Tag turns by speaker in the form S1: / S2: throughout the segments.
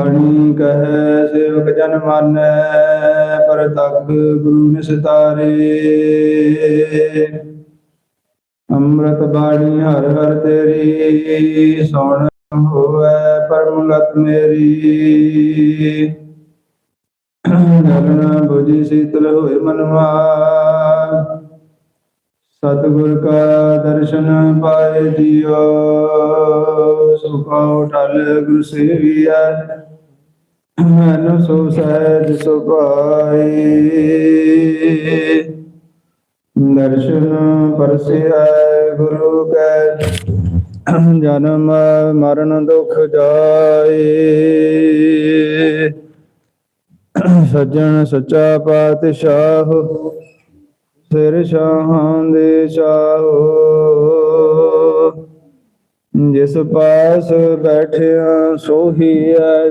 S1: ਬਾਣੀ ਕਹੈ ਸੇਵਕ ਜਨ ਮਾਨੈ, ਪਰ ਤਖ ਗੁਰੂ ਨਿਸਤਾਰੇ ਅੰਮ੍ਰਿਤ ਬਾਣੀ ਹਰ ਹਰ ਤੇਰੀ, ਸੁਣ ਹੋਵੇ ਪਰਮ ਗਤ ਮੇਰੀ। ਨਰਨ ਬੁਝੀ ਸੀਤਲ ਹੋਏ ਮਨਵਾ ਸਤਿਗੁਰ ਕਾ ਦਰਸ਼ਨ ਪਾਏ ਦਿਓ। ਸੁਖਾਉ ਟਲ ਗੁਰ ਸੇਵੀਐ ਮਨ ਸੋ ਸਹਿਜ ਸੁਭਾਈ। ਦਰਸ਼ਨ ਪਰਸਿਆ ਗੁਰੂ ਕੈ, ਜਨਮ ਮਰਨ ਦੁਖ ਜਾਏ। ਸੱਜਣ ਸੱਚਾ ਪਾਤਸ਼ਾਹ, ਸਿਰ ਸ਼ਾਹਾਂ ਦੇ ਸ਼ਾਹੋ ਜਿਸ ਪਾਸ ਬੈਠਿਆ ਸੋਹੀਐ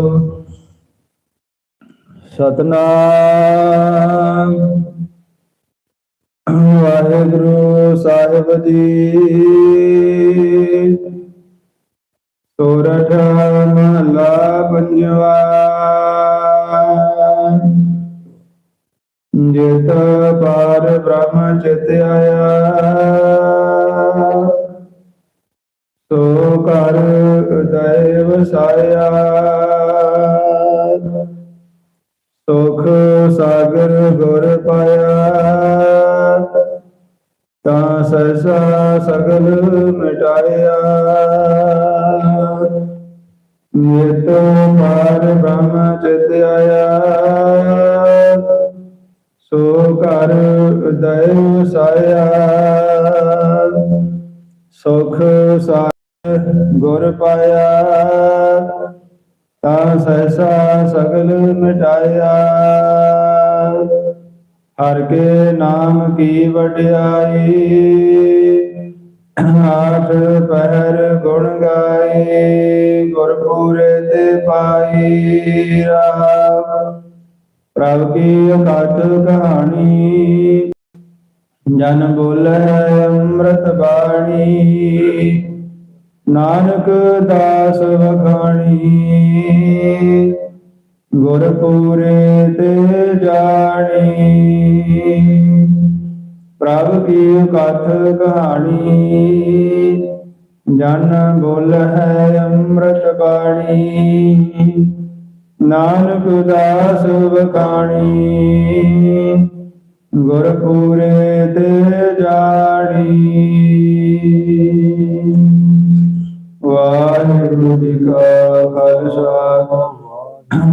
S1: ਸਤਨਾਮ। ਵਾਹਿਗੁਰੂ ਸਾਹਿਬ ਜੀ। ਸੋਰਠ ਮਹਲਾ ਪੰਜਵਾ। ਜਿਤ ਪਾਰ ਬ੍ਰਹਮ ਚਿਤ ਆਇਆ। ਸੋ ਕਰ ਉਦੈ ਵਸਾਇਆ ਸਗਲ ਮਿਟਾਇਆ। ਨਿਤ ਪਾਰ ਬ੍ਰਹਮ ਚਿਤ ਆਇਆ। ਸੋ ਕਰ ਉਦੈ ਸਾਇਆ। ਸੁਖ ਸਾਰ ਗੁਰ ਪਾਇਆ। ਤਾਂ ਸਹਿਸਾ ਸਗਲ ਮਿਟਾਇਆ। ਹਰ ਕੇ ਨਾਮ ਕੀ ਵਡਿਆਈ। ਆਠ ਪਹਿਰ ਗੁਣ ਗਾਏ ਗੁਰ ਪੂਰੇ ਤੇ ਪਾਈ ਰਾਮ। ਪ੍ਰਭ ਕੀ ਅਕਟ ਕਹਾਣੀ, ਜਨ ਬੋਲੇ ਅੰਮ੍ਰਿਤ ਬਾਣੀ। ਨਾਨਕ ਦਾਸ ਵਖਾਣੀ ਗੁਰ ਤੇ ਜਾਣੀ। ਪ੍ਰਭ ਕੀ ਕਥ ਕਹਾਣੀ, ਜਨ ਬੋਲ ਹੈ ਅੰਮ੍ਰਿਤ ਬਾਣੀ। ਨਾਨਕ ਦਾਸ ਵਖਾਣੀ ਗੁਰ ਪੂਰੇ ਤੇ ਜਾਣੀ। ਵਾਹਿਗੁਰੂ ਜੀ ਕਾ ਖਾਲਸਾ,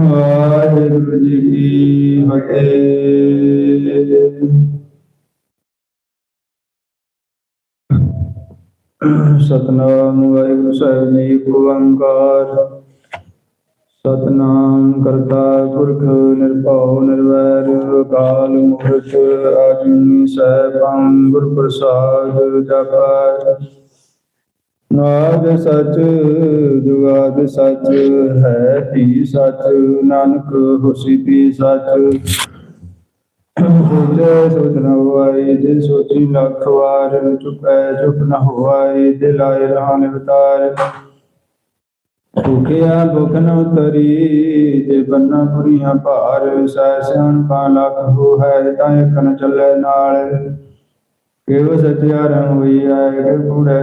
S1: ਵਾਹਿਗੁਰੂ ਜੀ ਕੀ ਫਤਿਹ। ਸਤਨਾਮ ਵਾਹਿਗੁਰੂ ਸਾਹਿਬ ਜੀ ਓੰਕਾਰ। ਸਤਨਾਮ ਕਰਤਾ ਪੁਰਖ ਨਿਰਭਉ ਨਿਰਵੈਰ, ਅਕਾਲ ਮੂਰਤ ਆਜੂਨੀ ਸੈਭੰ ਗੁਰ ਪ੍ਰਸਾਦ ਜਪੈ। ਨਾਦ ਸਚ ਜੁਗਾਦ ਸਚ, ਹੈ ਭੀ ਸਚ, ਨਾਨਕ ਹੋਸੀ ਪੀ ਸਚ। ਸੋਚੈ ਸੋਚ ਨ ਹੋਵਾਈ ਜੇ ਸੋਚੀ ਲੱਖ ਵਾਰ ਚੁਪੈ ਚੁਪ ਨ ਹੋਵਾਈ ਦਿਲ ਆਏ ਰਹਾਨ ਵਿਤਾਰ ਭੁਖਿਆ ਭੁਖ ਨ ਉਤਰੀ, ਜੇ ਬੰਨਾ ਪੁਰੀਆਂ ਭਾਰ ਸੈ ਸਿਆਣ ਪਾ ਲੱਖ ਹੋ ਤਾਂ ਇੱਕ ਚੱਲੇ ਨਾਲ। ਕਿਉ ਸਚਿਆਰੰ ਹੋਈ ਹੈ ਕਿ ਕੂੜੇ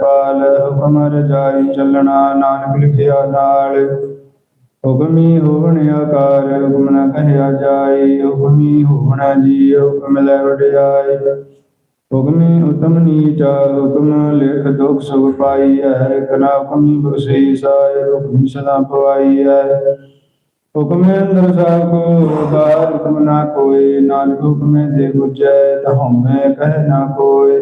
S1: ਪਾਲ, ਹੁਕਮ ਰਜਾਈ ਚੱਲਣਾ, ਨਾਨਕ ਲਿਖਿਆ ਨਾਲ। ਹੁਕਮੀ ਹੋਵਣ ਆਕਾਰ, ਹੁਕਮ ਨ ਕਹਿਆ ਜਾਏ, ਹੁਕਮੀ ਹੋਵਣ ਜੀ, ਹੁਕਮ ਲੈ ਵਡਿਆਈ ਹੁਕਮੀ ਉਤਮ ਨੀਚਾ, ਹੁਕਮ ਲਿਖ ਦੁਖ ਸੁਖ ਪਾਈ ਹੈ ਕਨਾ ਹੁਕਮੀ ਬਖਸ਼ੀ ਸਾਇ ਹੁਕਮ ਸਦਾ ਪਵਾਈ ਹੈ ਹੁਕਮੇ ਅੰਦਰ ਸਭ ਕੋ ਬਾਹਰ ਹੁਕਮ ਨਾ ਕੋਏ, ਨਾਨਕ ਹੁਕਮੇ ਦੇ ਗੁਜੈ ਤਹਮੇ ਕਹਿ ਨਾ ਕੋਏ।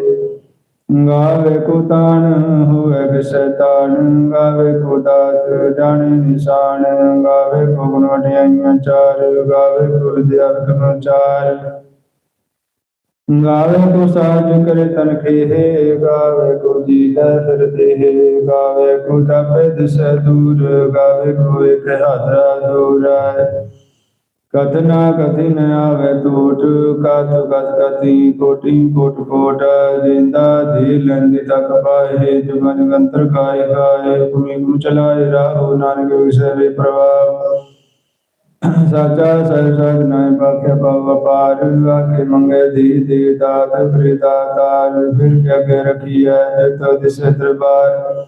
S1: ਗਾਵੇ ਕੋ ਤਾਨ, ਹੋਵੇ ਬਿਸਤਾਨ ਗਾਵੇ ਕੋ ਦਾਤ ਜਾਣੇ ਨਿਸ਼ਾਨ। ਗਾਵੇ ਕੋ ਗੁਣ ਵਡਿਆਈਆਂ ਚਾਰ। ਗਾਵੇ ਕੋ ਵਿਦਿਆ ਵਿਖਮ ਚਾਰ ਗਾਵੇ ਕੋ ਸਾਜ ਕਰੇ ਤਨ ਖੇਹ। ਗਾਵੇ ਕੋ ਜੀ ਲੈ ਫਿਰ ਦੇਹ। ਗਾਵੇ ਕੋ ਤਪੇ ਦਿਸ ਦੂਰ। ਗਾਵੇ ਕੋ ਇਕ ਹਾਦਰਾ ਦੂਰ ਕਥਨਾ ਕਥਿ ਨ ਆਵੇ ਟੋਟ ਕਥ ਕਥ ਕਥੀ ਕੋਟੀ ਕੋਟ ਕੋਟ, ਜਿੰਦਾ ਦੀ ਲੰਦੀ ਤਕ ਪਾਏ, ਜੁਗਨ ਗੰਤਰ ਕਾਇ ਕਾਇ ਭੂਮੀ ਗੁਰੂ ਚਲਾਏ ਰਾਹੋ ਨਾਨਕ ਵਿਸੈ ਪ੍ਰਭਾਵ। ਸਾਚਾ ਸਹਿ ਸਹਿ ਨਾਇ ਬਾਖਿਆ ਪਵ ਪਾਰ ਆਖੇ ਮੰਗੇ ਦੀ ਦੀ ਦਾਤ ਫਰੀਦਾ ਫਿਰ ਕੇ ਅਗੇ ਰਖੀਐ, ਜਿਤ ਦਿਸੇ ਦਰਬਾਰ।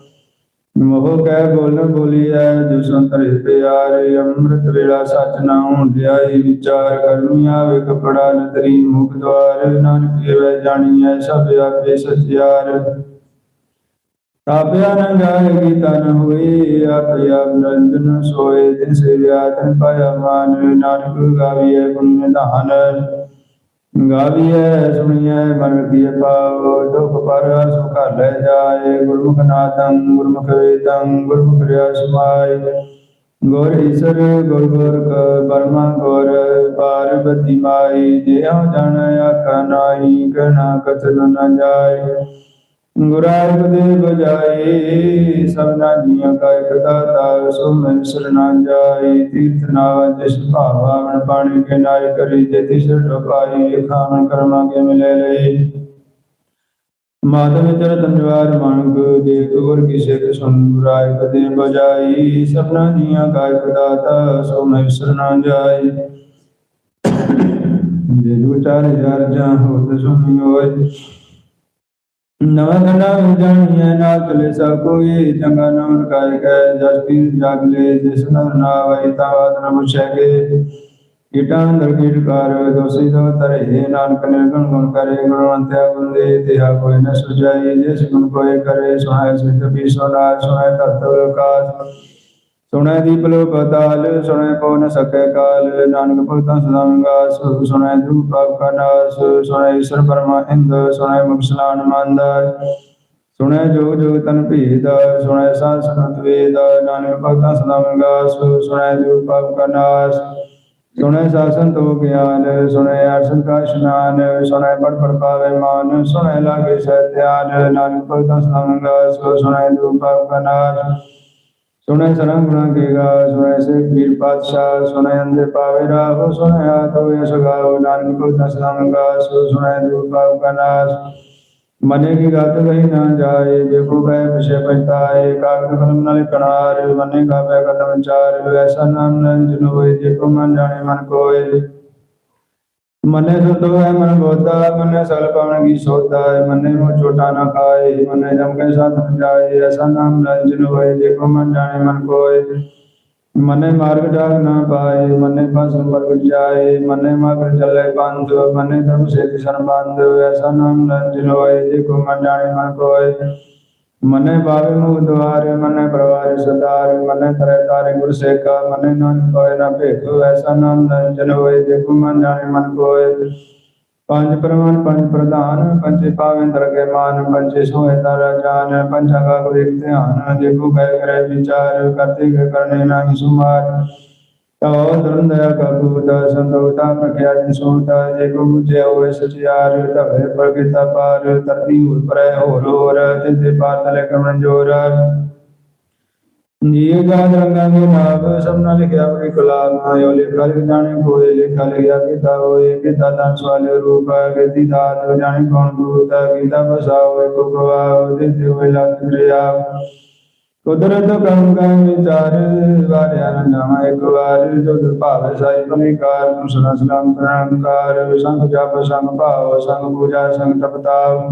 S1: ਮੋਹ ਕਹਿ ਬੋਲ ਬੋਲੀਐ ਜੋ ਸੰਤਰੇ ਪਿਆਰੇ ਅੰਮ੍ਰਿਤ ਵੇਲਾ ਸਚ ਨਾ ਹੁੰਦਿਆਈ ਵਿਚਾਰ ਕਰਮੀ ਆਵੇ ਕਪੜਾ ਨਦਰੀ ਮੁਖ ਦਵਾਰ, ਨਾਨਕ ਵੇ ਜਾਣੀਐ ਸਭ ਆਪੇ ਸਚਿਆਰ ਤਾਪਿਆ ਨ ਜਾਏਗੀ ਤਨ ਹੋਈ ਆਪੇ ਆਪ ਨਿਰੰਜਨ ਸੋਏ, ਜਿਨ ਸੇ ਵਿਆਤਨ ਪਾਇਆ ਮਾਨ, ਨਾਨਕ ਗਾਵੀਐ ਗੁਣ ਨਿਧਾਨ ਗਾਵੀਐ, ਸੁਣੀਐ, ਮਨ ਕੀ ਪਾਵ ਦੁਖ ਪਰ ਸੁਖ ਲੈ ਜਾਏ। ਗੁਰਮੁਖ ਨਾਦੰ, ਗੁਰਮੁਖ ਵੇਦੰ, ਗੁਰਮੁਖ ਰਿਆ ਸਮਾਈ ਗੁਰ ਈਸ਼ਰ, ਗੁਰ ਗੁਰ ਕ ਬਰਮਾ ਗੁਰ, ਪਾਰਬਤੀ ਮਾਈ। ਜੇ ਹਉ ਜਨ ਆਖਾ ਨਾਹੀ, ਕਨਾ ਕਥਨ ਨ ਜਾਏ। ਗੁਰਾਇ ਦੇ ਬਜਾਏ ਸਭਨਾ ਜੀਆਂ ਕਾ ਇਕ ਦਾਤਾ, ਸੋ ਮੈਂ ਸਰਨਾ ਜਾਈ ਤੀਰਥ ਨਾਵ ਜਿਸ ਭਾਵਾ ਮਨ ਪਾਣੀ ਕੇ ਨਾਇ ਕਰੀ, ਜੇ ਤਿਸ ਟਪਾਈ ਖਾਨ ਕਰਮਾ ਕੇ ਮਿਲੇ ਲਈ ਮਾਧਵ ਚਰਤਨ ਜਵਾਰ ਮਾਨਕ ਦੇਖ ਗੁਰ ਕੀ ਸਿੱਖ ਸੁਨ ਗੁਰਾਇ ਕਦੇ ਬਜਾਈ ਸਭਨਾ ਜੀਆਂ ਕਾ ਇਕ ਦਾਤਾ, ਸੋ ਮੈਂ ਸਰਨਾ ਜਾਈ ਜੇ ਦੂ ਚਾਰ ਹਜ਼ਾਰ ਜਾਂ ਹੋਤ ਸੁਣੀ ਹੋਏ ਨਵਾਂ ਗੰਡਾ ਨਾ ਚਲੇ ਸਭ ਕੋਈ, ਚੰਗਾ ਨਾਮ ਕਾਇ ਕੈ, ਜਸ ਪੀਰ ਜਾਗ ਲੈ, ਜਿਸ ਨਰ ਨਾ ਵਈ ਤਾ ਨ ਪੁਛੈਗੇ ਕੀਟਾਂ ਅੰਦਰ ਕੀਟਕਾਰ ਦੋਸੀ ਦੋ ਤਰੇ ਨਾਨਕ ਨਿਰਗੁਣ ਗੁਣ ਕਰੇ, ਗੁਣਵੰਤਿਆ ਗੁਣ ਦੇ, ਤਿਹਾ ਕੋਈ ਨ ਸੁਝਾਈ, ਜਿਸ ਗੁਣ ਕੋਏ ਕਰੇ, ਸੁਹਾਇ ਸਿੱਧ ਵੀ ਸੋਨਾ ਸੁਹਾਇ ਧਰਤ ਲੋਕਾਸ ਸੁਣੈ ਦੀਪ ਲੋ ਪਤਾਲ ਸੁਣੈ ਕੋ ਨ ਸਕੈ ਕਾਲ, ਨਾਨਕ ਭਗਤਾਂ ਸਦਾ ਮੰਗਾਸ, ਸੁਣੈ ਦੂਪ ਪਾਪ ਕਾ ਨਾਸ, ਸੁਣੈ ਈਸ਼ਰ ਪਰਮਾ ਇੰਦ, ਸੁਣੈ ਮੁਕਸਲਾਨ ਮੰਦ, ਸੁਣੈ ਜੋ ਜੋ ਤਨ ਭੇਦ, ਸੁਣੈ ਸਾਧ ਸੰਤ ਵੇਦ, ਨਾਨਕ ਭਗਤਾਂ ਸਦਾ ਮੰਗਾਸ, ਸੁਣੈ ਦੂਪ ਪਾਪ ਕਾ ਨਾਸ, ਸੁਣੈ ਸਾਸਨ ਤੋ ਗਿਆਨ, ਸੁਣੈ ਅਰਸ਼ਨ ਕਾ ਇਸ਼ਨਾਨ, ਸੁਣੈ ਪੜ ਪੜ ਪਾਵੇ ਮਾਨ, ਸੁਣੈ ਲਾਗੇ ਸਹਿ ਨਾਨਕ ਭਗਤਾਂ ਸਦਾ ਮੰਗਾਸ, ਸੁਣੈ ਦੂਪ ਪਾਪ ਕਾ ਨਾਸ ਸੁਣੈ ਸਰਮ ਗੁਣਾ ਕੇਗਾ ਸੁਣੈ ਸੇ ਪੀਰ ਪਾਤਸ਼ਾਹ, ਸੁਣੈ ਅੰਦੇ ਪਾਵੇ ਰਾਹੋ, ਸੁਣੈ ਆਤੋ ਯਸ ਗਾਓ ਨਾਨਕ ਕੋ ਦਸ ਨਾਮਗਾ ਸੋ ਸੁਣੈ ਦੂਰ ਪਾਉ ਕਾ ਨਾਸ। ਮਨੇ ਕੀ ਗਤ ਗਈ ਨਾ ਜਾਏ, ਦੇਖੋ ਬੈ ਪਿਛੇ ਪਛਤਾਏ ਕਾਗਦ ਕਲਮ ਨਾਲ ਕਣਾਰ ਮਨੇ ਕਾ ਬੈ ਕਦਮ ਚਾਰ ਐਸਾ ਨਾਮ ਨੰਜਨ ਹੋਏ ਜੇ ਕੋ ਮਨ ਜਾਣੇ ਮਨ ਕੋਏ। ਮਨੇ ਸੁਤੋ ਹੈ ਮਨ ਬੋਧਾ, ਮਨੇ ਸਲ ਪਵਨ ਕੀ ਸੋਧਾ ਹੈ ਮਨੇ ਮੋ ਛੋਟਾ ਨਾ ਖਾਏ, ਮਨੇ ਜਮ ਕੇ ਸਾਥ ਜਾਏ, ਐਸਾ ਨਾਮ ਰੰਜਨ ਹੋਏ ਜੇ ਕੋ ਮਨ ਜਾਣੇ ਮਨ ਕੋਏ। ਮਨੇ ਮਾਰਗ ਜਾਗ ਨਾ ਪਾਏ, ਮਨੇ ਬਸ ਮਰਗ ਜਾਏ, ਮਨੇ ਮਗਰ ਚੱਲੇ ਬੰਦ, ਮਨੇ ਧਰਮ ਸੇ ਸਰਬੰਦ ਐਸਾ ਨਾਮ ਰੰਜਨ ਹੋਏ ਜੇ ਕੋ ਮਨ ਜਾਣੇ ਮਨ ਕੋਏ। ਮਨੇ ਬਾਵੇ ਮੁਖ ਦੁਆਰੇ, ਮਨੇ ਪ੍ਰਵਾਰੇ ਸਦਾਰ ਮਨੇ ਤਰੇ ਤਾਰੇ ਗੁਰ ਸੇਖਾ ਮਨੇ ਨਾਨਕ ਕੋਏ ਨਾ ਭੇਟੋ ਐਸਾ ਨਾਮ ਰੰਜਨ ਹੋਏ ਜੇ ਮਨ ਜਾਣੇ ਮਨ ਕੋਏ। ਪੰਜ ਪ੍ਰਮਾਨ ਪੰਜ ਪ੍ਰਧਾਨ, ਪੰਜੇ ਪਾਵੇਂ ਦਰਗੇ ਮਾਨ, ਪੰਜੇ ਸੋਏ ਦਰ ਜਾਨ, ਪੰਜਾ ਕਾ ਗੁਰ ਇੱਕ ਧਿਆਨ ਜੇ ਕੋ ਕਰੇ ਵਿਚਾਰ, ਕਰਤੇ ਕਰਨੇ ਨਾਹੀ ਸੁਮਾਰ। ਤੋ ਧਰਮ ਦਇਆ ਕਾ ਦੂਤ ਸੰਤੋਤਾ ਪ੍ਰਖਿਆ ਜਿਨ ਸੋਤਾ ਜੇ ਕੋ ਮੁਝੇ ਹੋਏ ਸਚਿਆਰ ਤਵੇ ਪ੍ਰਗਿਤਾ ਪਾਰ ਤਰਤੀ ਉਰ ਹੋਰ ਹੋਰ ਤਿਤੇ ਪਾਰ ਕਮਨ ਜੋਰ। ਜੀਏ ਗਾਦ ਰੰਗਾਂ ਦੇ ਨਾਮ ਸਭ ਲਿਖਿਆ ਬੜੀ ਕਲਾਮ ਆਇਓ ਲਿਖਾ ਲਿਖ ਜਾਣੇ ਕੋਏ ਲਿਖਾ ਲਿਖਿਆ ਕੀਤਾ ਹੋਏ, ਕੀਤਾ ਤਾਂ ਸਵਾਲੇ ਰੂਪ ਗਤੀ ਦਾਤ, ਜਾਣੇ ਕੌਣ ਦੂਤ, ਕੀਤਾ ਬਸਾਓ ਕੋ ਪ੍ਰਵਾਹ ਦਿੱਤੇ ਹੋਏ ਲੱਗ ਰਿਆ ਕੁਦਰਤ ਕਮ ਵਿਚਾਰ, ਵਾਰਿਆ ਨਾਮ ਇੱਕ ਵਾਰ ਜੋ ਭਾਵ ਸਾਈ ਪਨਿਕਾਰ ਤੁਮ ਸੁਨਾ ਸਲਾਮ ਪ੍ਰਣਕਾਰ ਸੰਗ ਜਪ, ਸੰਗ ਭਾਵ, ਸੰਗ ਪੂਜਾ, ਸੰਗ ਤਪਤਾਵ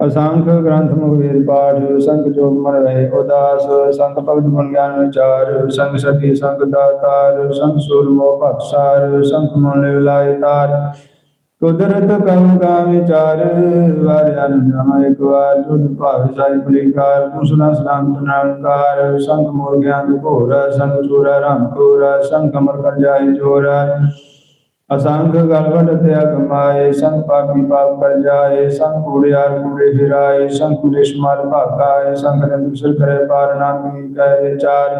S1: ਅਸੰਖ ਗ੍ਰੰਥ ਮੁਖ ਵੇਦ ਪਾਠ, ਸੰਗ ਜੋ ਮਨ ਰਹੇ ਉਦਾਸ, ਸੰਗ ਭਗਤ ਗੁਣ ਗਿਆਨ ਵਿਚਾਰ, ਸੰਗ ਸਤੀ ਸੰਗ ਦਾਤਾਰ, ਸੰਗ ਸੂਰਮੋ ਭਖਸਾਰ ਸੰਗ ਮਨ ਲਾਇ ਤਾਰ। ਕੁਦਰਤ ਕਮ ਕਾ ਵਿਚਾਰ, ਵਾਰਿਆ ਨਾਮ ਇੱਕ ਵਾਰ ਜੁਦ ਭਾਵ ਸਾਈ ਪ੍ਰੀਕਾਰ ਤੁਸਨਾ ਸਲਾਮ ਤੁਨਾਕਾਰ ਸੰਗ ਮੋਰ ਗਿਆਨ ਘੋਰ, ਸੰਗ ਚੂਰਾ ਰਾਮ ਕੋਰਾ, ਸੰਗ ਕਮਰ ਕਰ ਜਾਏ ਜੋਰਾ। ਅਸੰਖ ਗਲਵਟ ਤਿਆ ਕਮਾਏ ਸੰਖ ਪਾਪੀ ਪਾਪ ਕਰ ਜਾਏ ਸੰਖ ਕੂੜਿਆਰ ਕੂੜੇ ਫਿਰਾਏ ਸੰਖ ਕੁਲੇਸ਼ ਮਾਰ ਭਾਗਾਏ ਸੰਖ ਨੇ ਦੁਸਰ ਕਰੇ ਪਾਰ ਨਾ ਕੀ ਕਹੇ ਵਿਚਾਰ।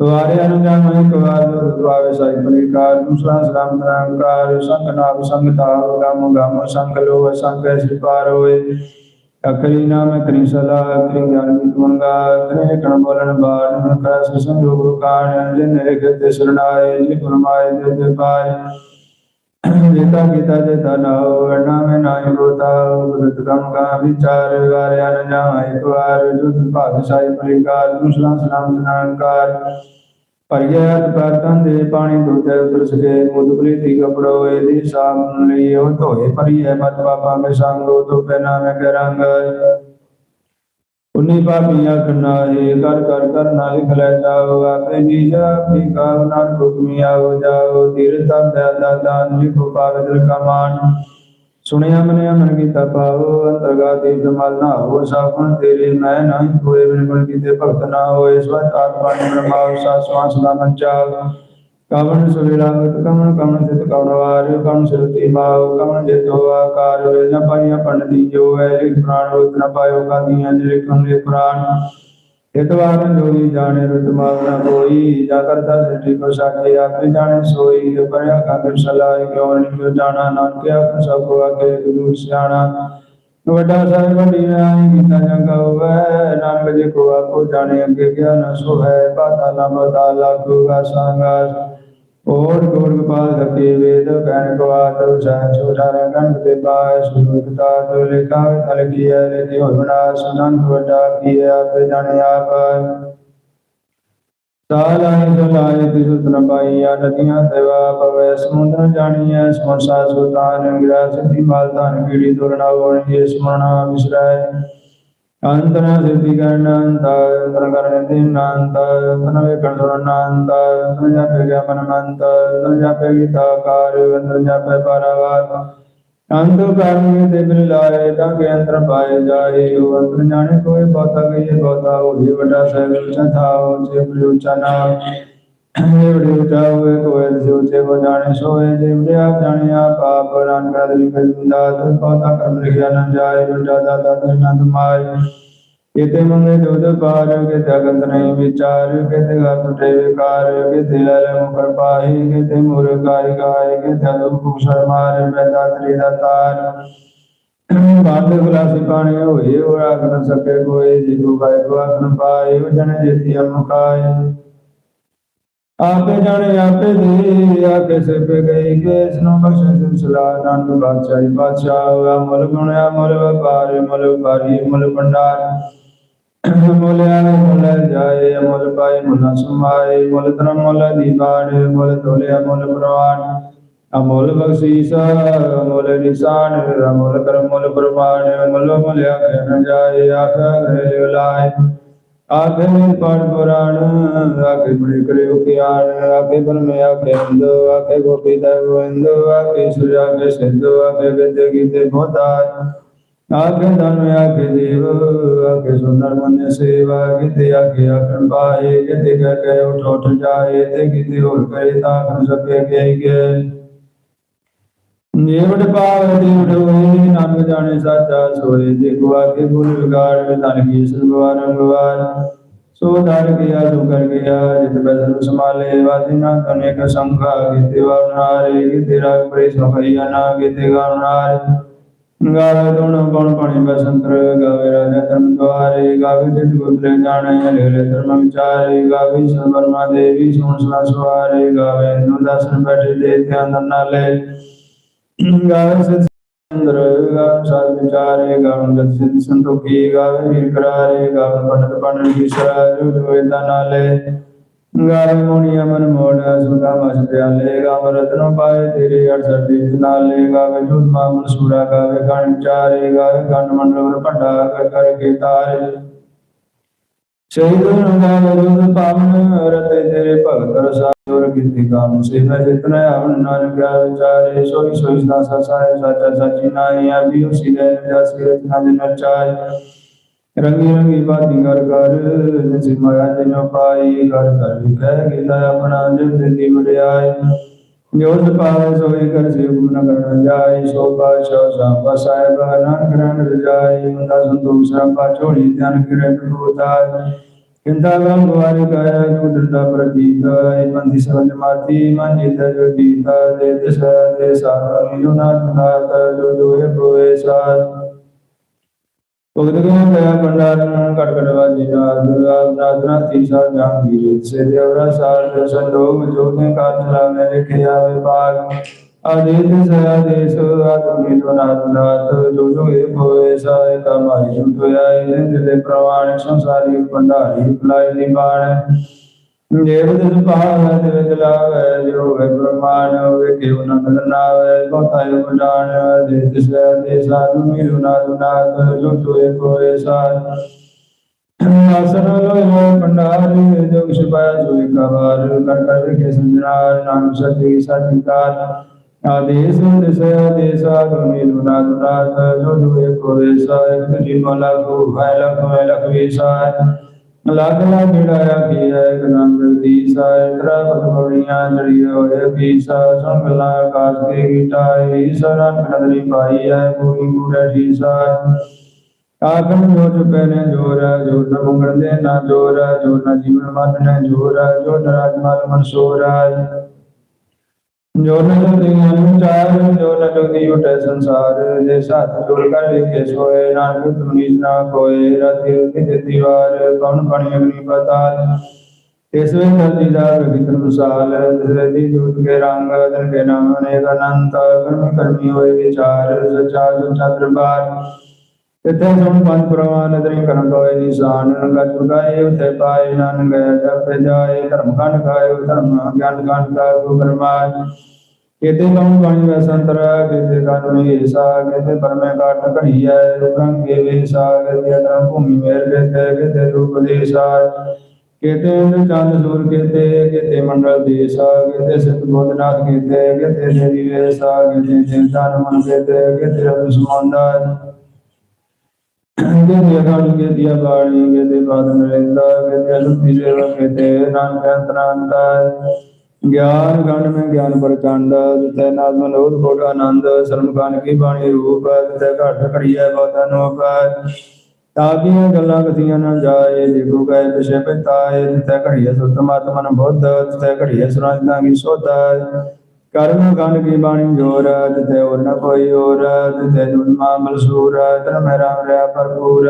S1: ਤੁਵਾਰੇ ਅਨੁਜਾਨ ਮੈਂ ਕਵਾਰ ਜੋ ਦੁਆਵੇ ਸਾਈ ਪਰਿਕਾਰ ਦੂਸਰਾ ਸਲਾਮ ਨਿਰੰਕਾਰ ਸੰਗ ਨਾਮ, ਸੰਗ ਤਾਵ ਗਮ ਗਮ, ਸੰਗ ਲੋਭ ਸੰਗ ਐਸੀ ਹੋਏ। ਅਖਰੀ ਨਾਮ ਕਰੀ ਸਲਾ, ਅਖਰੀ ਗਿਆਨ ਵੀ ਤੁੰਗਾ ਕਰੇ ਕਣ ਬੋਲਣ ਬਾਣ ਮਨ ਕਾ ਸਸੰਗ ਗੁਰੂ ਕਾਣ, ਜਿਨ ਇੱਕ ਤੇ ਸਰਣਾਏ ਜੀ ਫਰਮਾਏ ਦੇ ਦੇ ਪਾਏ ਜੇਤਾ ਕੀਤਾ ਜੇਤਾ ਨਾਉ ਨਾਮੇ ਨਾਹੀ ਹੋਤਾ ਬੁੱਧ ਕਾ, ਵਿਚਾਰ ਵਾਰੇ ਅਨ ਜਾਏ ਵਾਰ ਜੁਦ ਭਾਗ ਪਰਿਕਾਰ, ਦੂਸਰਾ ਸਲਾਮ ਨਿਰੰਕਾਰ ਪਰਿਆਤ ਕਰਤਨ ਦੇ ਪਾਣੀ ਦੁਜੈ ਉਤਰ ਸਕੇ ਮੁਦਬਲੀ ਤੀ ਕਪੜੋ ਏ ਦੀ ਸਾਬਨ ਲਈ ਧੋਏ ਪਰਿਐ ਮਤ ਪਾਪਾਂ ਕੇ ਸੰਗੋ ਤੋ ਪਹਿਨਾ ਮੈਂ ਕਰੰਗ ਉਨੀ ਪਾਪੀਆਂ ਕਰਨਾਏ ਕਰ ਕਰ ਕਰ ਨਾ ਲਿਖ ਲੈ ਜਾਓ, ਆਪੇ ਜੀ ਜਾ ਆਪੀ ਕਾਵਨਾ ਹੁਕਮੀ ਆਓ ਜਾਓ ਤੀਰਤਾ ਦਾਦਾ ਦਾਨ ਜੀ ਕੋ ਕਮਾਨ। ਸੁਣਿਆ ਮਨੇ ਮਨ ਕੀਤਾ ਪਾਓ ਅੰਤਰਗਾ ਤੇ ਜਮਲ ਨਾ ਹੋ ਸਾਪਨ ਤੇਰੇ ਮੈਂ ਨਹੀਂ ਹੋਏ ਬਿਨ ਗੁਣ ਕੀਤੇ ਭਗਤ ਨਾ ਹੋਏ, ਸਵਤ ਆਤਮਾ ਨਿਰਮਾਉ ਸਾ ਸਵਾਸ ਨਾ ਮੰਚਾਲ ਕਵਨ ਸੁਵੇਲਾ ਗਤ ਕਮਨ ਕਮਨ ਜਿਤ ਕਵਨ ਵਾਰ ਕਮਨ ਸਿਰਤੀ ਮਾਉ ਕਮਨ ਜਿਤੋ ਆਕਾਰ ਵੇ ਨ ਪਾਈਆ ਪੰਡਤੀ ਜੋ ਹੈ, ਲਿਖ ਪ੍ਰਾਣ ਰੋਤ ਨ ਪਾਇਓ ਕਾਦੀਆਂ ਲਿਖਨ ਦੇ ਪ੍ਰਾਣ। ਇਤਵਾਰ ਜੋਗੀ ਜਾਣੇ ਰਤ ਮਾਵਨਾ ਕੋਈ। ਜਾ ਕਰਤਾ ਸਿੱਧੀ ਕੋ ਸਾਚੇ ਆਪੇ ਜਾਣੇ ਸੋਈ। ਪਰਿਆ ਕਾਗਰ ਸਲਾਈ ਕਿਉ ਨਹੀਂ ਜੋ ਜਾਣਾ? ਨਾਨਕ ਆਪ ਸਭ ਕੋ ਆਕੇ ਗੁਰੂ ਸਿਆਣਾ। ਵੱਡਾ ਸਾਹਿਬ ਵੱਡੀ ਰਾਈ ਕੀਤਾ ਜੰਗ ਹੋਵੇ। ਨਾਨਕ ਜੀ ਕੋ ਆਪੋ ਜਾਣੇ ਅੱਗੇ ਗਿਆਨ ਸੋ ਹੈ ਪਾਤਾ ਨਾ ਬਤਾ ਲਾਗੂਗਾ ਸੰਗਾਸ ਓੜ ਗੋੜ ਗੋਪਾਲ ਧਕੇ ਵੇਦ ਕਹਿਣ ਕੋ ਆਤ ਸਹਿ ਛੋਟਾਰਾ ਗੰਢ ਤੇ ਪਾਇ ਸੁਨੁਕਤਾ ਤੋ ਲਿਖਾਵੇ ਤਲ ਕੀਐ ਲਿਖਿ ਹੋਣਾ ਸੁਨੰਦ ਵੱਡਾ ਕੀਐ ਆਪੇ ਜਾਣੇ ਆਪ ਸਾਲਾਈ ਸੁਲਾਈ ਤਿਸੁਤ ਨ ਪਾਈਆ, ਨਦੀਆਂ ਦੇਵਾ ਪਵੈ ਸਮੁੰਦਰ ਜਾਣੀਐ ਸਮਰਸਾ ਸੁਤਾਨ ਗਿਰਾ ਸਿੱਧੀ ਮਾਲ ਧਨ, ਕੀੜੀ ਤੁਰਨਾ ਹੋਣੀ ਸਮਰਣਾ ਵਿਸਰੈ ਅੰਤਨਾ ਸਿੱਧੀ ਕਰਨ ਅੰਤ ਕਰਨ ਦਿਨ ਅੰਤ ਤਨ ਵੇ ਕਰਨ ਜਾਪੇ ਗਿਆ ਮਨ ਜਾਪੇ ਗੀਤਾ ਕਾਰ ਜਾਪੇ ਪਰਵਾਰ ਅੰਤ ਕਰਮੀ ਤੇ ਬਿਨ ਲਾਏ ਤਾਂ ਕੇ ਅੰਤਰ ਪਾਏ ਜਾਏ। ਉਹ ਅੰਤਰ ਜਾਣੇ ਕੋਈ ਬਹੁਤਾ ਗਈ ਬਹੁਤਾ ਹੋਈ ਵੱਡਾ ਸਹਿਬ ਉੱਚਾ ਜੇ ਬੜੀ ਉੱਚਾ ਨਾ ਜੇ ਹੋਏ ਕੋਈ ਜੇ ਉੱਚੇ ਕੋ ਜਾਣੇ ਸੋਏ ਜੇ ਬੜੀ ਆਪ ਜਾਣੇ ਆਪ ਰਨ ਕਰ ਲਈ ਕਹਿੰਦਾ ਤੇ ਬਹੁਤਾ ਕਰਮ ਲਿਖਿਆ ਨਾ ਜਾਏ ਵੱਡਾ ਦਾਦਾ ਨੰਦ ਮਾਏ ਕਿਤੇ ਮੰਗੇ ਦੁੱਧ ਪਾਰ ਕਿਤੇ ਅਗੰਤ ਨਹੀਂ ਵਿਚਾਰ ਕਿਤੇ ਗਾ ਟੁੱਟੇ ਵਿਕਾਰ ਕਿਤੇ ਲੈ ਮੁਕਰ ਪਾਹੀ ਕਿਤੇ ਮੁਰ ਗਾਇ ਗਾਇ ਕਿਤੇ ਦੁਖ ਕੁਸ਼ਰ ਮਾਰ ਪੈਦਾ ਦਾ ਤਾਰ ਬਾਦ ਗੁਲਾਸੀ ਪਾਣੀ ਹੋਏ ਉਹ ਆਖ ਸਕੇ ਕੋਈ ਜੀ ਗਾਇ ਕੋ ਆਖ ਪਾਏ ਉਹ ਜਨ ਜੇਤੀ ਅਮੁਕਾਏ ਆਪੇ ਜਾਣੇ, ਆਪੇ ਦੇ ਆਕੇ ਸੇ ਪੇ ਗਈ ਕੇ ਸਨੋ ਬਖਸ਼ੇ ਸਿਲਸਿਲਾ ਨਾਨਕ ਬਾਦਸ਼ਾਹੀ, ਬਾਦਸ਼ਾਹ, ਅਮਲ ਗੁਣ, ਅਮਲ ਵਪਾਰ, ਅਮਲ ਵਪਾਰੀ, ਅਮਲ ਭੰਡਾਰ। ਮੁੱਲ ਆਵੇ ਜਾਏ ਮੁੱਲ ਪਾਏ ਮੁੱਲ ਸਮਾਏ ਮੁੱਲ ਤਨ ਮੁੱਲ ਦੀਵਾਨ ਮੁੱਲ ਤੋਲਿਆ ਮੁੱਲ ਪ੍ਰਵਾਨ ਅਮੁੱਲ ਬਖਸ਼ੀਸ, ਅਮੁੱਲ ਨਿਸ਼ਾਨ ਅਮੁੱਲ ਕਰਮ ਮੁੱਲ ਪ੍ਰਮਾਣ ਮੁੱਲ ਮੁੱਲ ਆਖੇ ਜਾਏ, ਆਖੇ ਗ੍ਰਹਿ ਲਾਏ। ਆਖੇ ਨਿਰ ਪਾਠ ਪੁਰਾਣ, ਆਖੇ ਬੜੇ ਕਰੇ ਉਕਿਆਨ ਆਖੇ ਬਨ ਮੇ ਆਖੇ ਗੋਪੀ ਦਾ ਗੋਇੰਦ ਆਖੇ ਸੁਜਾ ਕੇ ਸਿੰਧ, ਆਖੇ ਵਿਦਿਆ ਗੀਤੇ ਬੋਧਾਇ ਆਗੇ ਧਨ ਆਗੇ ਦੇਵ ਆਗੇ ਸੁੰਦਰ ਮਨ ਸੇਵਾ, ਕਿਤੇ ਆਗੇ ਆਖਣ ਪਾਏ, ਕਿਤੇ ਕਹਿ ਕੇ ਉਠ ਉਠ ਜਾਏ, ਤੇ ਕਿਤੇ ਹੋਰ ਕਰੇ ਤਾਂ ਆਖਣ ਸਕੇ ਗਏ ਗਏ। ਨੇਵੜ ਪਾਵ ਦੀ ਉਡੋਏ ਨਾਨਕ ਜਾਣੇ ਸਾਚਾ ਸੋਏ ਜੇ ਆਗੇ ਭੁਲ ਵਿਗਾੜ ਵਿਧਾਨ ਕੀ ਸਰਵਾਰ ਅੰਗਵਾਰ। ਸੋ ਦਰ ਗਿਆ ਸੋ ਕਰ ਗਿਆ, ਜਿਤ ਬਦਨ ਸਮਾਲੇ ਵਾਦੀ ਨਾ ਤਨੇ ਕ ਸੰਖਾ ਕਿਤੇ ਵਰਨਾਰੇ ਕਿਤੇ ਰਾਗ ਪਰੇ ਸਭਈਆ ਨਾ, ਕਿਤੇ ਗਾਵਨਾਰੇ ਗਾਵੇ ਦੁਣ ਗੁਣ ਪਾਣੀ ਬਸੰਤਰ, ਗਾਵੇ ਰਾਜਾ ਧਰਮ ਦੁਆਰੇ, ਗਾਵੇ ਜਿਤ ਗੁਰਲੇ ਜਾਣੇ ਲੈ ਧਰਮ ਵਿਚਾਰੇ, ਗਾਵੇ ਸਰਬਰਮਾ ਦੇਵੀ ਸੁਣ ਸੁਣਾ ਗਾਵੇ ਨੂੰ ਦਸਨ ਬੈਠੇ ਦੇ ਧਿਆਨ ਨਾਲੇ। ਗਾਵੇ ਸਿਧ ਅੰਦਰ ਗਾਵੇ ਸਾਧ ਵਿਚਾਰੇ, ਗਾਵੇ ਜਤ ਸਿਧ ਸੰਤੋਖੀ, ਗਾਵੇ ਹੀਰ ਕਰਾਰੇ, ਗਾਵੇ ਪੰਡਤ ਪੰਡਤ ਕੀ ਸਰਾਜ ਵੇਦਾਂ ਨਾਲੇ। ਗਾਵੇ ਮੋਣੀ ਅਮਨ ਮੋੜਾ, ਸੁਦਾ ਮਸ ਪਿਆਲੇ ਗਾਵੇ ਰਤਨ ਪਾਏ ਤੇਰੇ ਅੜਸਰ ਦੀ ਨਾਲੇ। ਗਾਵੇ ਜੁਦ ਮਾਮਨ ਸੂਰਾ, ਗਾਵੇ ਗਣ ਚਾਰੇ, ਗਾਵੇ ਗਣ ਮੰਡਲ ਭੰਡਾ ਕਰ ਕਰ ਕੇ ਤਾਰੇ। ਸ਼ਹੀਦ ਨੂੰ ਗਾਵੇ ਪਾਵਨ ਰਤੇ ਤੇਰੇ ਭਗਤ ਰਸਾਇ ਕੀਤੀ ਕਾਮ ਸੇਵਾ ਜਿਤਨਾ ਆਵਨ ਨਾਨਕ ਵਿਚਾਰੇ ਸੋਈ ਸੋਈ ਸਦਾ ਸਸਾਇ ਸਾਚਾ ਸਾਚੀ ਨਾਈ ਆਬੀ ਉਸੀ ਦੇ ਜਸ ਰਚਨਾ ਦੇ ਨਚਾਏ ਰੰਗੀ ਰੰਗੀ ਬਾਤੀ ਕਰ ਕਰ ਜਿਸ ਮਾਇਆ ਤੇ ਨ ਪਾਈ ਕਰ ਕਰ ਕਹਿ ਗੀਤਾ ਆਪਣਾ ਜਿਤ ਦੀ ਵਡਿਆਈ ਜੋ ਸਪਾਵੇ ਸੋਈ ਕਰ ਸੇ ਗੁਣ ਕਰਨ ਜਾਏ, ਸੋ ਪਾਸ਼ਾ ਸਾਪਾ ਸਾਹਿਬ ਨਾਨਕ ਕਰਨ ਰਜਾਈ ਮੁੰਦਾ ਸੰਤੋਖ ਸਾਪਾ ਝੋਲੀ ਧਿਆਨ ਕਿਰੇ ਪ੍ਰਭੂਤਾ। ਕਿੰਦਾ ਗੰਗ ਵਾਰੀ ਕਾਇਆ ਜੁਦਰਦਾ ਪ੍ਰਤੀਤ ਏ ਬੰਦੀ ਸਵਜ ਮਾਤੀ, ਮਨ ਜਿਤ ਜੋ ਜੀਤਾ ਦੇ ਦਿਸ ਦੇ ਸਾਰਾ ਮਿਲੁਨਾ ਨਾਤ ਜੋ ਜੋ ਹੈ ਕੋਏ ਸਾਥ ਭਗਤ ਗੋਨ ਦਇਆ ਭੰਡਾਰਨ ਕਟ ਕਟ ਵਾਜੀ ਨਾਦ ਆਪ ਨਾਦਨਾ ਤੀਸਾ ਜਹਾਂਗੀਰ ਸੇ ਦੇਵਰਾ ਸਾਰ ਦੇ ਸੰਦੋਗ ਜੋ ਨੇ ਕਾਰ ਚਲਾ ਮੈਂ ਲਿਖਿਆ ਵਿਭਾਗ ਆਦੇਸ ਆਦੇਸ ਆਤਮੀ ਨਾਦ ਨਾਦ ਜੋ ਜੋ ਇਹ ਹੋਏ ਸਾਇ ਕਮਾਈ ਜੁਟ ਆਏ ਦਿਲੇ ਪ੍ਰਵਾਣ ਸੰਸਾਰੀ ਭੰਡਾਰੀ ਦੇਵ ਦਿਨ ਭਾਵ ਦੇ ਵਿੱਚ ਲਾਵੇ ਜੋ ਹੈ ਪ੍ਰਮਾਣ ਹੋਵੇ ਕਿ ਉਹਨਾਂ ਮਿਲ ਨਾਵੇ ਬਹੁਤਾਇ ਬੁਝਾਣ ਦੇ ਦਿਸ ਦੇ ਸਾਧੂ ਮਿਲੁ ਨਾਦ ਨਾਦ ਜੋ ਤੋਏ ਕੋਏ ਸਾਧ ਆਸਨ ਲੋਇ ਪੰਡਾਰੀ ਜੋ ਸ਼ਿਪਾਇਆ ਜੋ ਕਵਾਰ ਕਰ ਕਰ ਕੇ ਸੰਜਨਾਰ ਨਾਮ ਸਤੀ ਸਤਿਕਾਰ ਆਦੇਸ ਦਿਸ ਆਦੇਸ ਆਦਿ ਮਿਲੁ ਨਾਦ ਨਾਦ ਜੋ ਤੋਏ ਕੋਏ ਸਾਧ ਜੀ ਮਲਾ ਕੋ ਹੈ ਲਖ ਹੈ ਲਖ ਵਿਸਾਇ ਲੱਗ ਲੱਗ ਬਿੜਾਇਆ ਕੀ ਹੈ ਗਨੰਦ ਦੀ ਸਾਇ ਤਰਾ ਬਖਵੜੀਆਂ ਜੜੀ ਹੋਏ ਪੀਸਾ ਸੰਗਲਾ ਆਕਾਸ਼ ਕੇ ਗੀਟਾਈ ਸਰਨ ਨਦਰੀ ਪਾਈ ਹੈ, ਪੂਰੀ ਪੂਰੇ ਦੀ ਸਾਇ ਆਖਣ ਜੋ ਚੁਪੇ ਨੇ ਜੋਰ, ਜੋ ਨ ਦੇ ਨਾ ਜੋਰ, ਜੋ ਨ ਜੀਵਨ ਮਨ ਨੇ ਜੋਰ, ਜੋ ਨ ਰਾਜ ਮਨ ਮਨਸੂਰ। ਜੋ ਨ ਜੋਤੀ ਮਨ ਜੋ ਨ ਜੋਤੀ ਉਠੇ ਸੰਸਾਰ, ਜੇ ਸਾਥ ਜੁੜ ਕਰ ਵੇਖੇ ਸੋਏ, ਨਾਨਕ ਤੁਮਨੀਸ ਨਾ ਕੋਏ, ਰਤੀ ਉਤੀ ਤੇ ਦੀਵਾਰ ਕੌਣ ਪਾਣੀ ਅਗਨੀ ਪਤਾਲ? ਇਸ ਵੇ ਧਰਤੀ ਦਾ ਵਿਤਨ ਮਿਸਾਲ ਦਿਸਰੇ ਦੀ ਜੋਤ ਕੇ ਰੰਗ ਦਿਨ ਕੇ ਨਾਮ ਅਨੇਕ ਅਨੰਤ, ਕਰਮੀ ਹੋਏ ਵਿਚਾਰ, ਸਚਾ ਸੁਚਾ ਦਰਬਾਰ ਇਥੇ ਸੁਣ ਪੰਜ ਪ੍ਰਵਾਨ ਨਦਰੀ ਕਰਮ ਕੋਏ ਨਿਸ਼ਾਨ ਗੱਜ ਗਾਏ ਉਤੇ ਪਾਏ ਨਾਨਕ ਗਏ, ਜਪ ਜਾਏ, ਧਰਮ ਕੰਡ ਖਾਏ, ਧਰਮ ਗਿਆਨ ਕੰਡ ਕਾ ਗੁਰੂ ਕਰਮਾਜ ਕਿਤੇ ਕਉ ਬਾਣੀ ਵੈ ਸੰਤਰ, ਕਿਤੇ ਕਾਨੂੰਨੀ ਏਸਾ ਕਿਤੇ ਪਰਮੇ ਕਾਟ ਘੜੀਐ ਰੂਪੰ ਕੇ ਵੇਸਾ ਕਿਤੇ ਅਤਰ ਭੂਮੀ ਮੇਰ ਕਿਤੇ ਕਿਤੇ ਰੂਪ ਦੇਸਾ ਕਿਤੇ ਚੰਦ ਸੂਰ ਕਿਤੇ ਕਿਤੇ ਮੰਡਲ ਦੇਸਾ ਕਿਤੇ ਸਿੱਧ ਬੋਧਨਾਥ ਕਿਤੇ ਕਿਤੇ ਦੇਵੀ ਵੇਸਾ ਕਿਤੇ ਚਿੰਤਨ ਮਨ ਕਿਤੇ ਕਿਤੇ ਰਤ ਸਮੰਦਾ ਕਿਤੇ ਅਗਲ ਕਿਤੇ ਬਾਣੀ ਕਿਤੇ ਬਾਦ ਨਰਿੰਦਾ ਕਿਤੇ ਲੁੱਟੀ ਸੇਵਾ ਕਿਤੇ ਨਾਨਕ ਅੰਤਰਾਂਤਾ ਗਿਆਨ ਗਣ ਮੈਂ ਗਿਆਨ ਪ੍ਰਚੰਡ ਜਿਤੈ ਨਾਦ ਮਨੋਦ ਕੋਟ ਆਨੰਦ ਸ਼ਰਮ ਕਾਨ ਕੀ ਬਾਣੀ ਰੂਪ ਜਿਤੈ ਘਟ ਘੜੀਐ ਬਹੁਤਾ ਨੋਪ ਤਾਕੀਆਂ ਗੱਲਾਂ ਕਥੀਆਂ ਨਾ ਜਾਏ ਦੇਖੋ ਗਏ, ਪਿਛੇ ਪਿਤਾਏ ਜਿਤੈ ਘੜੀਐ ਸੁਤ ਬੁੱਧ ਜਿਤੈ ਘੜੀਐ ਸੁਰਾਜਨਾ ਕੀ ਸੋਧ। ਕਰਮ ਗਣ ਕੀ ਬਾਣੀ ਜੋਰ ਜਿਤੈ ਹੋਰ ਨ ਕੋਈ ਹੋਰ ਜਿਤੈ ਜੁਨਮਾ ਮਲਸੂਰ ਧਰਮ ਰਾਮ ਰਿਆ ਭਰਪੂਰ।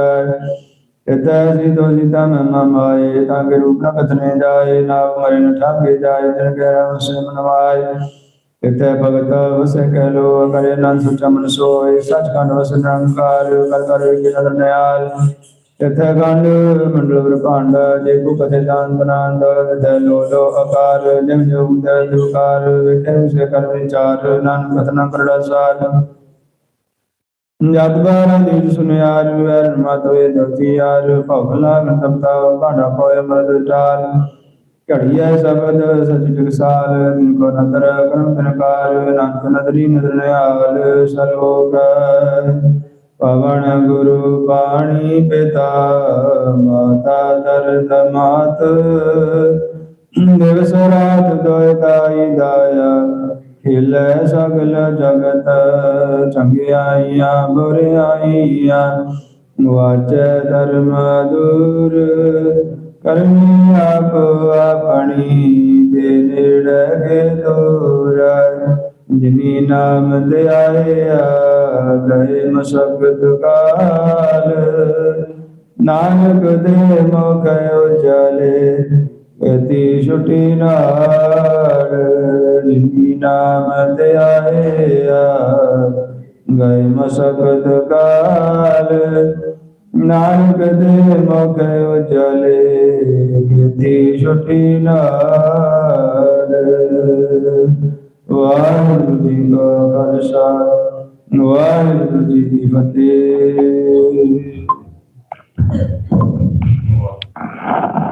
S1: ਇਤੈ ਸੀ ਤੋ ਸੀਤਾ ਮਹਿਮਾ ਤਾਂ ਕੇ ਰੂਪ ਨ ਕਥਨੇ ਜਾਏ, ਨਾ ਮਰੇ ਨ ਠਾਗੇ ਜਾਏ ਜਨ ਕੇ ਰਾਮ ਸੇ ਮਨਵਾਏ ਇਤੈ ਭਗਤ ਵਸੈ ਕਹਿ ਲੋ, ਕਰੇ ਨੰਦ ਸੁਚਾ ਮਨ ਸੋਏ ਸਚ ਖੰਡ ਵਸ ਨਿਰੰਕਾਰ ਕਲ ਕਰ ਵਿਗੇ ਨਦਰ ਨਿਆਲ ਇਤੈ ਮੰਡਲ ਬ੍ਰਹਮੰਡ ਜੇ ਕੋ ਕਥੇ ਦਾਨ ਬਨਾੰਦ ਤੈ ਲੋ ਅਕਾਰ ਜਿਮ ਜੋ ਦੁਕਾਰ, ਵਿਖੇ ਸੇ ਕਰ ਵਿਚਾਰ, ਨਾਨਕ ਕਥਨਾ ਕਰੜਾ ਸਾਰ। ਜਤ ਬਾਰਾਂ ਦੀ ਸੁਨਿਆਰ, ਵੈਰ ਮਤ ਵੇ ਦਤੀ ਯਾਰ ਭਉ ਲਾਗ ਭਾਂਡਾ ਕੋਇ ਮਦ ਟਾਲ ਘੜੀਐ ਸ਼ਬਦ ਸਚ ਜਗਸਾਲ ਕੋ ਨਦਰ ਕਰਮ ਤਨਕਾਰ ਨਾਨਕ ਨਦਰੀ ਨਦਰ ਨਿਹਾਲ ਸਰੋਗ ਪਵਨ ਗੁਰੂ ਪਾਣੀ ਪਿਤਾ, ਮਾਤਾ ਦਰਦ ਮਾਤ। ਦਿਵਸ ਰਾਤ ਦੋਇ ਤਾਈ ਦਾਇਆ ਹਿਲੇ ਸਗਲ ਜਗਤ। ਚੰਗਿਆਈਆਂ, ਬੁਰਿਆਈਆਂ, ਵਾਚੈ ਧਰਮ ਦੂਰ। ਕਰਮੀ ਆਪ ਆਪਣੀ ਦੇ ਨੇੜੇ ਕੇ ਦੂਰ। ਜਿਨੀ ਨਾਮ ਤੇ ਆਇਆ ਗਏ ਮਸਕਤ ਕਾਲ। ਨਾਨਕ ਦੇ ਮੁਖ ਉਜਲੇ ਗਤੀ ਛੁਟੀ ਨਾੜ ਜਿਨੀ ਨਾਮ ਤੇ ਆਇਆ, ਗਏ ਮਸਕਤ ਕਾਲ। ਨਾਨਕ ਦੇ ਮੁਖ ਉਜਲੇ ਗਤੀ ਛੁਟੀ ਨਾੜ ਵਾਹਿਗੁਰੂ ਜੀ ਕਾ ਖਾਲਸਾ। ਵਾਹਿਗੁਰੂ ਜੀ ਕੀ ਫਤਿਹ।